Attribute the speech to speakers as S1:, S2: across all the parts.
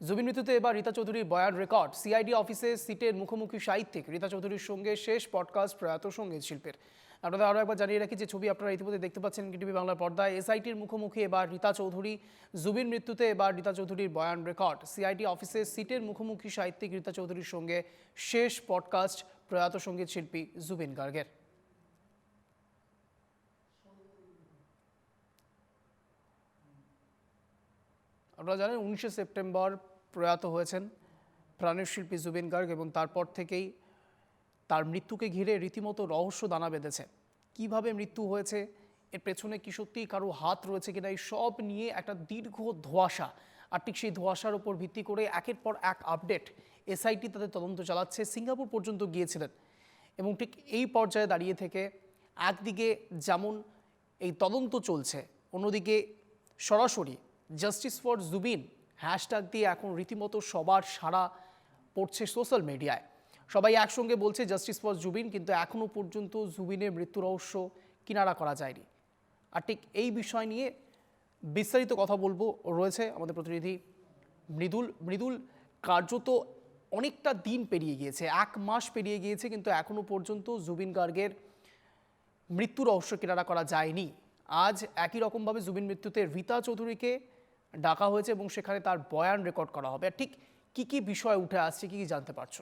S1: জুবিন মৃত্যুতে এবার রীতা চৌধুরীর বয়ান রেকর্ড। সিআইডি অফিসে সিটের মুখোমুখি সাহিত্যিক রীতা চৌধুরীর সঙ্গে শেষ পডকাস্ট প্রয়াত সংগীত শিল্পের। আপনাদের আরও একবার জানিয়ে রাখি যে ছবি আপনারা ইতিমধ্যে দেখতে পাচ্ছেন টিভি বাংলার পর্দায়। এসআইটির মুখোমুখি এবার রীতা চৌধুরী, জুবিন মৃত্যুতে এবার রীতা চৌধুরীর বয়ান রেকর্ড। সিআইডি অফিসে সিটের মুখোমুখি সাহিত্যিক রীতা চৌধুরীর সঙ্গে শেষ পডকাস্ট প্রয়াত সংগীত শিল্পী জুবিন গার্গের। আপনারা জানেন উনিশে সেপ্টেম্বর প্রয়াত হয়েছেন প্রাণের শিল্পী জুবিন গার্গ এবং তারপর থেকেই তার মৃত্যুকে ঘিরে রীতিমতো রহস্য দানা বেঁধেছে। কীভাবে মৃত্যু হয়েছে, এর পেছনে কি সত্যিই কারও হাত রয়েছে কিনা, এই সব নিয়ে একটা দীর্ঘ ধোঁয়াশা। আর ঠিক সেই ধোঁয়াশার উপর ভিত্তি করে একের পর এক আপডেট এসআইটি তাদের তদন্ত চালাচ্ছে, সিঙ্গাপুর পর্যন্ত গিয়েছিলেন। এবং ঠিক এই পর্যায়ে দাঁড়িয়ে থেকে একদিকে যেমন এই তদন্ত চলছে, অন্যদিকে সরাসরি জাস্টিস ফর জুবিন হ্যাশট্যাগ দিয়ে এখন রীতিমতো সবার সাড়া পড়ছে সোশ্যাল মিডিয়ায় সবাই একসঙ্গে বলছে জাস্টিস ফর জুবিন কিন্তু এখনও পর্যন্ত জুবিনের মৃত্যু রহস্য কিনারা করা যায়নি। আর ঠিক এই বিষয় নিয়ে বিস্তারিত কথা বলব। রয়েছে আমাদের প্রতিনিধি মৃদুল। মৃদুল, কার্যত অনেকটা দিন পেরিয়ে গিয়েছে, এক মাস পেরিয়ে গিয়েছে, কিন্তু এখনও পর্যন্ত জুবিন গার্গের মৃত্যু রহস্য কিনারা করা যায়নি। আজ একই রকমভাবে জুবিন মৃত্যুতে রীতা চৌধুরীকে ডাকা হয়েছে এবং সেখানে তার বয়ান রেকর্ড করা হবে। ঠিক কি কি বিষয় উঠে আসছে, কি কি জানতে পারছ?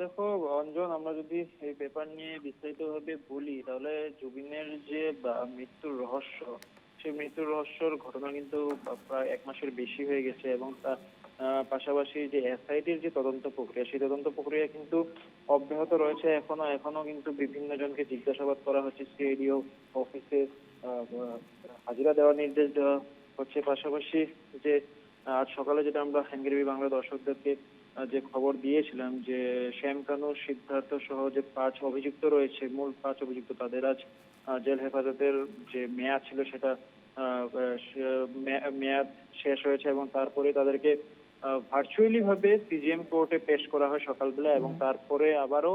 S2: দেখো, অঞ্জন, আমরা যদি এই পেপার নিয়ে বিস্তারিতভাবে বলি, তাহলে জুবিনের যে মৃত্যুর রহস্য সেই মৃত্যুর রহস্যর ঘটনা কিন্তু প্রায় এক মাসের বেশি হয়ে গেছে এবং তার পাশাপাশি যে এসআইটির যে তদন্ত প্রক্রিয়া, সেই তদন্ত প্রক্রিয়া কিন্তু অব্যাহত রয়েছে এখনও এখনও কিন্তু বিভিন্ন জনকে জিজ্ঞাসাবাদ করা হচ্ছে, সিআইডিও অফিসে হাজিরা দেওয়ার নির্দেশ দেওয়া হচ্ছে। পাশাপাশি যে, আজ সকালে যেটা আমরা হ্যাঙ্গেরিবি বাংলা দর্শকদেরকে যে খবর দিয়েছিলাম যে, শ্যাম কানু, সিদ্ধার্থ সহ যে পাঁচ অভিযুক্ত রয়েছে, মূল পাঁচ অভিযুক্ত তাদের আজ জেল হেফাজতের যে মেয়াদ ছিল সেটা মেয়াদ শেষ হয়েছে এবং তারপরে তাদেরকে ভার্চুয়ালি ভাবে সিজিএম কোর্টে পেশ করা হয় সকালবেলা এবং তারপরে আবারও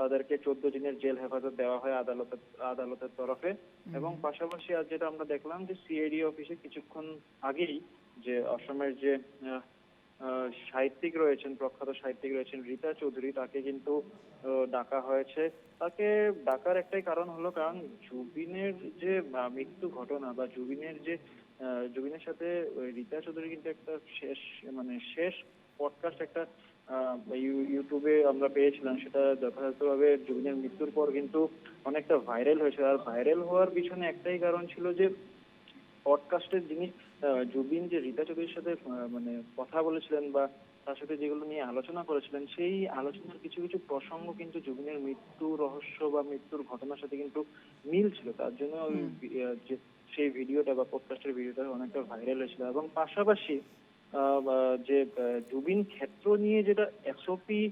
S2: তাদেরকে চোদ্দ দিনের জেল হেফাজত দেওয়া হয় আদালতের আদালতের তরফে। এবং পাশাপাশি আজ যেটা আমরা দেখলাম যে সিআইডি অফিসে কিছুক্ষণ আগেই যে অসমের যে সাহিত্যিক রয়েছেন প্রখ্যাত সাহিত্যিক রয়েছেন রীতা চৌধুরী তাকে কিন্তু ডাকা হয়েছে। তাকে ডাকার একটাই কারণ হলো কারণ জুবিনের যে মৃত্যু ঘটনা বা জুবিনের যে জুবিনের সাথে রীতা চৌধুরী কিন্তু একটা শেষ মানে শেষ পডকাস্ট একটা ইউটিউবে আমরা পেয়েছিলাম। সেটা যথাযথভাবে জুবিনের মৃত্যুর পর কিন্তু অনেকটা ভাইরাল হয়েছে আর ভাইরাল হওয়ার পিছনে একটাই কারণ ছিল যে পডকাস্টের যিনি জুবিন যে রীতা চৌধুরীর সাথে মানে কথা বলেছিলেন বা তার সাথে যেগুলো নিয়ে আলোচনা করেছিলেন সেই আলোচনার কিছু কিছু প্রসঙ্গ কিন্তু জুবিনের মৃত্যু রহস্য বা মৃত্যুর ঘটনার সাথে কিন্তু মিল ছিল। তার জন্য ওই যে সেই ভিডিওটা বা পডকাস্টের ভিডিওটা অনেকটা ভাইরাল হয়েছিল এবং পাশাপাশি যে জুবিন ক্ষেত্র নিয়ে যেটা এসওপি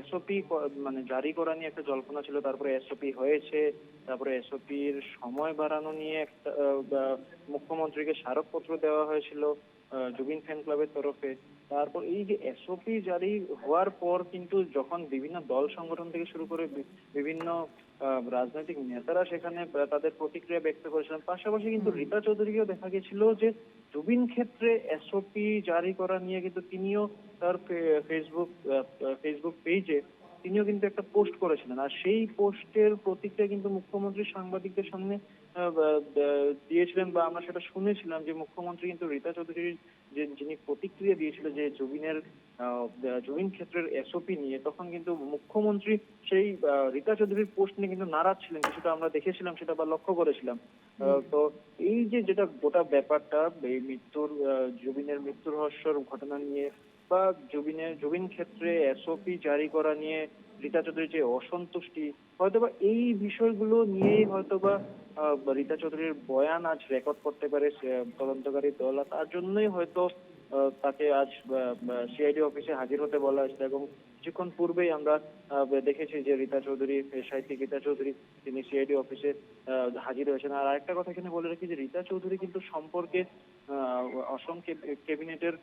S2: এসওপি মানে জারি করা নিয়ে একটা জল্পনা ছিল তারপরে এসওপি হয়েছে তারপরে এসওপির সময় বাড়ানো নিয়ে একটা মুখ্যমন্ত্রীকে স্মারকপত্র দেওয়া হয়েছিল জুবিন ফ্যান ক্লাবের তরফে। তারপর এই যে এসওপি জারি হওয়ার পর কিন্তু যখন বিভিন্ন দল সংগঠন থেকে শুরু করে বিভিন্ন আহ, রাজনৈতিক নেতারা সেখানে তাদের প্রতিক্রিয়া ব্যক্ত করেছিলেন পাশাপাশি কিন্তু রীতা চৌধুরীকেও দেখা গেছিল যে জুবিন ক্ষেত্রে এসওপি জারি করা নিয়ে কিন্তু তিনিও তার ফেসবুক আহ, ফেসবুক পেজে তিনিও কিন্তু একটা পোস্ট করেছিলেন। আর সেই পোস্টের প্রতিক্রিয়া কিন্তু মুখ্যমন্ত্রী সাংবাদিকদের সামনে দিয়েছিলেন বা আমরা সেটা শুনেছিলাম যে মুখ্যমন্ত্রী কিন্তু রীতা চৌধুরীর যে যিনি প্রতিক্রিয়া দিয়েছিল যে জুবিনের আহ, জুবিন ক্ষেত্রের এসওপি নিয়ে তখন কিন্তু মুখ্যমন্ত্রী সেই রীতা চৌধুরীর পোস্ট নিয়ে কিন্তু নারাজ ছিলেন। কিছুটা আমরা দেখেছিলাম সেটা বা লক্ষ্য করেছিলাম। আহ, তো এই যে যেটা গোটা ব্যাপারটা এই মৃত্যুর আহ, জুবিনের মৃত্যু রহস্যর ঘটনা নিয়ে বা জুবিনের, জুবিন ক্ষেত্রে এসওপি জারি করা নিয়ে রীতা চৌধুরীর যে অসন্তুষ্টি, হয়তোবা এই বিষয়গুলো নিয়েই হয়তোবা রীতা চৌধুরীর বয়ান আজ রেকর্ড করতে পারে তদন্তকারী দল তার জন্যই হয়তো তাকে আজ সিআইডি অফিসে হাজির হতে বলা হয়েছে এবং কিছুক্ষণ পূর্বেই আমরা দেখেছি যে রীতা চৌধুরী, সাহিত্যিক রীতা চৌধুরী, তিনি সিআইডি অফিসে হাজির হয়েছেন। আর আরেকটা কথা এখানে বলে রাখি যে রীতা চৌধুরী কিন্তু সম্পর্কে অসম ক্যাবিনেটের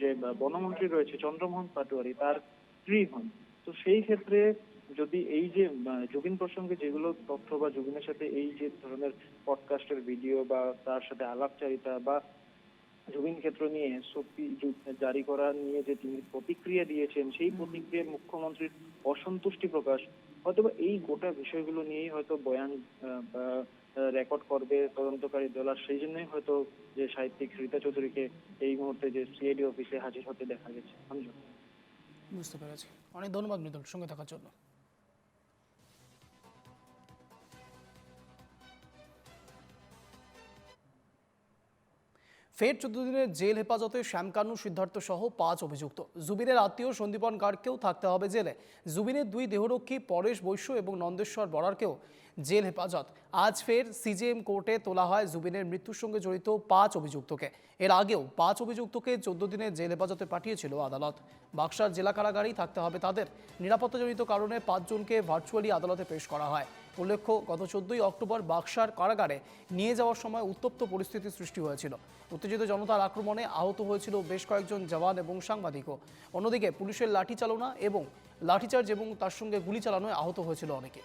S2: যে বনমন্ত্রী রয়েছে চন্দ্রমোহন পাটোয়ারি, তার স্ত্রী হন। তো সেই ক্ষেত্রে যদি এই যে জুবিন প্রসঙ্গে যেগুলো তথ্য বা জুবিনের সাথে এই যে ধরনের পডকাস্টের ভিডিও বা তার সাথে আলাপচারিতা বা জুবিন ক্ষেত্র নিয়ে সত্যি জারি করা নিয়ে যে তিনি প্রতিক্রিয়া দিয়েছেন সেই প্রতিক্রিয়ায় মুখ্যমন্ত্রীর অসন্তুষ্টি প্রকাশ। হয়তো এই গোটা বিষয়গুলো নিয়েই হয়তো বয়ান রেকর্ড করবে তদন্তকারী দল আর সেই জন্যই হয়তো যে সাহিত্যিক রীতা চৌধুরীকে এই মুহূর্তে যে সিআইডি অফিসে হাজির হতে দেখা গেছে।
S1: বুঝতে পেরেছি। অনেক ধন্যবাদ মৃদুল সঙ্গে থাকার জন্য। ফের চোদ্দ দিনের জেল হেফাজতে শ্যামকানু সিদ্ধার্থ সহ পাঁচ অভিযুক্ত। জুবিনের আত্মীয় সন্দীপন গার্গকেও থাকতে হবে জেলে। জুবিনের দুই দেহরক্ষী, পরেশ বৈশ্য এবং নন্দেশ্বর বরারকেও জেল হেফাজত। আজ ফের সিজেএম কোর্টে তোলা হয় জুবিনের মৃত্যুর সঙ্গে জড়িত পাঁচ অভিযুক্তকে। এর আগেও পাঁচ অভিযুক্তকে চোদ্দ দিনের জেল হেফাজতে পাঠিয়েছিল আদালত। বাক্সার জেলা কারাগারেই থাকতে হবে তাদের। নিরাপত্তাজনিত কারণে পাঁচজনকে ভার্চুয়ালি আদালতে পেশ করা হয়। উল্লেখ্য, গত চোদ্দই অক্টোবর বাক্সার কারাগারে নিয়ে যাওয়ার সময় উত্তপ্ত পরিস্থিতির সৃষ্টি হয়েছিল। উত্তেজিত জনতার আক্রমণে আহত হয়েছিল বেশ কয়েকজন জওয়ান এবং সাংবাদিকও। অন্যদিকে পুলিশের লাঠি চালনা এবং লাঠিচার্জ এবং তার সঙ্গে গুলি চালানোয় আহত হয়েছিল অনেকে।